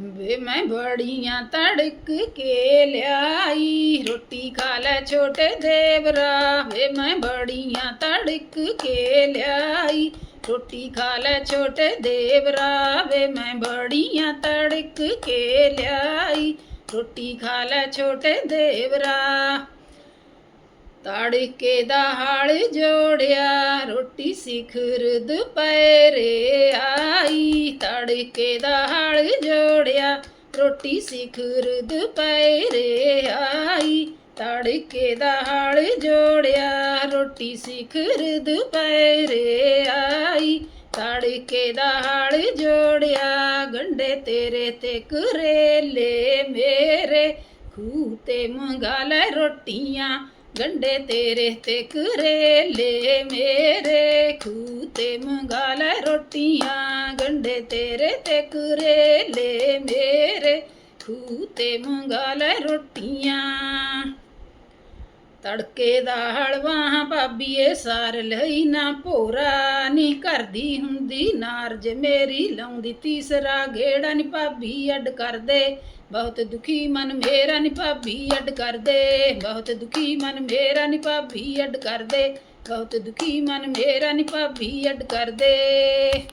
ਵੇ ਮੈਂ ਬੜੀਆਂ ਤੜਕ ਕੇ ਲਿਆਈ। ਰੋਟੀ ਖਾ ਲੈ ਛੋਟੇ ਦੇਵਰਾ। ਵੇ ਮੈਂ ਬੜੀਆਂ ਤੜਕ ਕੇ ਲਿਆਈ। ਰੋਟੀ ਖਾ ਲੈ ਛੋਟੇ ਦੇਵਰਾ। ਵੇ ਮੈਂ ਬੜੀਆਂ ਤੜਕ ਕੇ ਲਿਆਈ। ਰੋਟੀ ਖਾ ਲੈ ਛੋਟੇ ਦੇਵਰਾ। ਤੜਕੇ ਦਾ ਹਾਲ ਜੋੜਿਆ। ਰੋਟੀ ਸਿਖਰ ਦੁਪਹਿਰੇ ਆਈ। ਤੜਕੇ ਦਾ ਹਾਲ ਰੋਟੀ ਸਿਖਰ ਦੁਪਹਿਰੇ ਆਈ, ਤੜਕੇ ਦਾ ਹਾਲ ਜੋੜਿਆ। ਰੋਟੀ ਸਿਖਰ ਦੁਪਹਿਰੇ ਆਈ, ਤੜਕੇ ਦਾ ਹਾਲ ਜੋੜਿਆ। ਗੰਡੇ ਤੇਰੇ ਤੇ ਕਰੇਲੇ ਮੇਰੇ, ਖੂਹ ਤੇ ਮੰਗਾ ਲੈ ਰੋਟੀਆਂ। ਗੰਡੇ ਤੇਰੇ ਤੇ ਕਰੇਲੇ ਮੇਰੇ, ਖੂਹ ਤੇ ਮੰਗਾ ਲੈ ਰੋਟੀਆਂ। ਗੰਡੇ ਤੇਰੇ ਤੇ ਕਰੇਲੇ ਮੇਰੇ ਖੂਹ ਤੇ ਮੰਗਾ ਲੈ ਰੋਟੀਆਂ। ਤੜਕੇ ਦਾ ਹਲਵਾ ਭਾਬੀਏ, ਸਾਰ ਲਈ ਨਾ ਭੋਰਾ। ਨੀ ਕਰਦੀ ਹੁੰਦੀ ਨਾਰਜ ਮੇਰੀ, ਲਾਉਂਦੀ ਤੀਸਰਾ ਗੇੜਾ ਨੀ ਭਾਬੀ ਅੱਡ ਕਰਦੇ। ਬਹੁਤ ਦੁਖੀ ਮਨ ਮੇਰਾ ਨੀ ਭਾਬੀ ਅੱਡ ਕਰਦੇ। ਬਹੁਤ ਦੁਖੀ ਮਨ ਮੇਰਾ ਨੀ ਭਾਬੀ ਅੱਡ ਕਰਦੇ। ਬਹੁਤ ਦੁਖੀ ਮਨ ਮੇਰਾ ਨੀ ਭਾਬੀ ਅੱਡ ਕਰਦੇ।